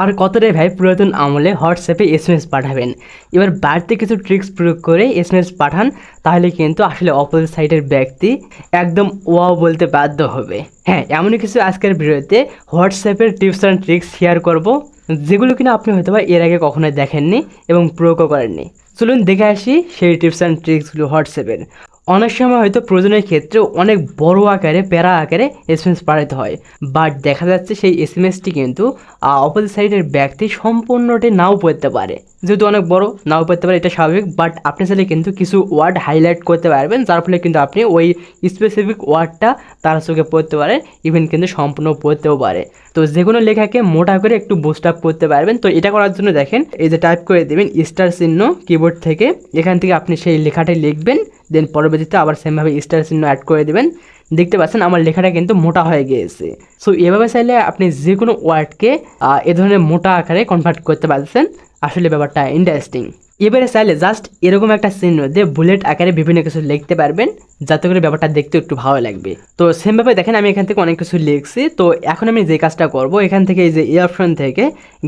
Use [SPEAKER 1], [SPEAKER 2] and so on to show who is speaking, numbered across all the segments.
[SPEAKER 1] আর কতটাই ভাই পুরাতন আমলে হোয়াটসঅ্যাপে এস এম এস পাঠাবেন। এবার বাড়তি কিছু ট্রিক্স প্রয়োগ করে এস এম এস পাঠান, তাহলে কিন্তু আসলে অপোজিট সাইডের ব্যক্তি একদম ওয়াও বলতে বাধ্য হবে। হ্যাঁ এমনই কিছু আজকের ভিডিওতে হোয়াটসঅ্যাপের টিপস অ্যান্ড ট্রিক্স শেয়ার করব, যেগুলো কিনা আপনি হয়তো বা এর আগে কখনোই দেখেননি এবং প্রয়োগও করেননি। চলুন দেখে আসি সেই টিপস অ্যান্ড ট্রিক্সগুলো হোয়াটসঅ্যাপের। অনেক সময় হয়তো প্রয়োজনের ক্ষেত্রে অনেক বড় আকারে, প্যারা আকারে এস এম এস পাঠাতে হয়। বাট দেখা যাচ্ছে সেই এস এম এসটি কিন্তু অপোজিট সাইডের ব্যক্তি সম্পূর্ণটি নাও পড়তে পারে। যেহেতু অনেক বড়, নাও পড়তে পারে, এটা স্বাভাবিক। বাট আপনি চাইলে কিন্তু কিছু ওয়ার্ড হাইলাইট করতে পারবেন, যার ফলে কিন্তু আপনি ওই স্পেসিফিক ওয়ার্ডটা তার চোখে পড়তে পারেন ইভেন কিন্তু সম্পূর্ণ পড়তেও পারে। তো যে কোনো লেখাকে মোটা করে একটু বুস্ট আপ করতে পারবেন। তো এটা করার জন্য দেখেন, এই যে টাইপ করে দেবেন স্টার চিহ্ন কিবোর্ড থেকে। এখান থেকে আপনি সেই লেখাটি লিখবেন দেন পরবর্তীতে আবার সেমভাবে স্টার চিহ্ন অ্যাড করে দেবেন। দেখতে পাচ্ছেন আমার লেখাটা কিন্তু মোটা হয়ে গিয়েছে। সো এভাবে চাইলে আপনি যে কোনো ওয়ার্ডকে এ ধরনের মোটা আকারে কনভার্ট করতে পারছেন আসলে ব্যাপারটা ইন্টারেস্টিং এবারে চাইলে জাস্ট এরকম একটা চিহ্ন দিয়ে বুলেট আকারে বিভিন্ন কিছু লিখতে পারবেন, যাতে করে ব্যাপারটা দেখতে একটু ভালো লাগবে। তো সেমভাবে দেখেন আমি এখান থেকে অনেক কিছু লিখছি, তো এখন আমি যে কাজটা করব, এখান থেকে এই যে এই অপশন থেকে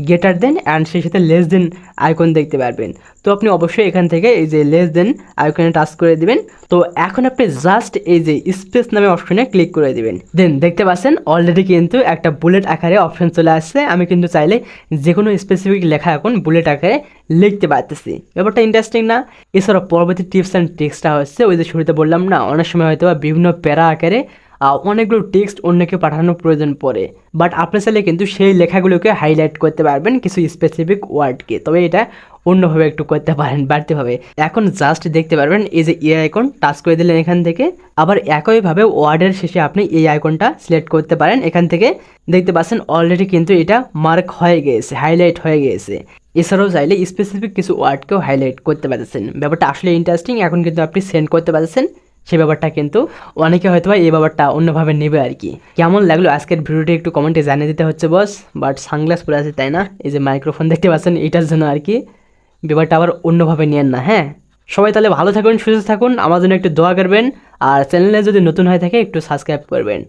[SPEAKER 1] গেটার দেন অ্যান্ড সেই সাথে লেস দেন আইকন দেখতে পারবেন। তো আপনি অবশ্যই এখান থেকে এই যে লেস দেন আইকনে টাচ করে দিবেন। তো এখন আপনি জাস্ট এই যে স্পেস নামে অপশনে ক্লিক করে দিবেন। দেন দেখতে পাচ্ছেন অলরেডি কিন্তু একটা বুলেট আকারে অপশন চলে আসছে। আমি কিন্তু চাইলে যে কোনো স্পেসিফিক লেখা এখন বুলেট আকারে লিখতে পারতেছি। ব্যাপারটা ইন্টারেস্টিং না। এছাড়া পরবর্তী টিপস অ্যান্ড ট্রিক্সটা হচ্ছে, ওই যে শুরুতে বললাম না, অনেক সময় হয়তো বা বিভিন্ন প্যারা আকারে অনেকগুলো টেক্সট অন্যকে পাঠানোর প্রয়োজন পড়ে। বাট আপনি চাইলে কিন্তু সেই লেখাগুলোকে হাইলাইট করতে পারবেন কিছু স্পেসিফিক ওয়ার্ডকে তবে এটা অন্যভাবে একটু করতে পারেন বাড়তিভাবে এখন জাস্ট দেখতে পারবেন, এই যে এ আইকন টাচ করে দিলেন এখান থেকে। আবার একইভাবে ওয়ার্ডের শেষে আপনি এই আইকনটা সিলেক্ট করতে পারেন। এখান থেকে দেখতে পাচ্ছেন অলরেডি কিন্তু এটা মার্ক হয়ে গিয়েছে হাইলাইট হয়ে গিয়েছে। এছাড়াও চাইলে স্পেসিফিক কিছু ওয়ার্ডকেও হাইলাইট করতে পারতেছেন। ব্যাপারটা আসলে ইন্টারেস্টিং এখন কিন্তু আপনি সেন্ড করতে পারতেছেন। সেই ব্যাপারটা কিন্তু অনেকে হয়তো বা এই ব্যাপারটা অন্যভাবে নেবে আর কি কেমন লাগল আজকের ভিডিওটি একটু কমেন্টে জানিয়ে দিতে হচ্ছে বস বাট সানগ্লাস পরে আছে, তাই না? এই যে মাইক্রোফোন দেখতে পাচ্ছেন, এটার জন্য আর কি ব্যাপারটা আবার অন্যভাবে নিয়েন না হ্যাঁ? সবাই তাহলে ভালো থাকুন, সুস্থ থাকুন, আমার জন্য একটু দোয়া করবেন, আর চ্যানেলে যদি নতুন হয়ে থাকে, একটু সাবস্ক্রাইব করবেন।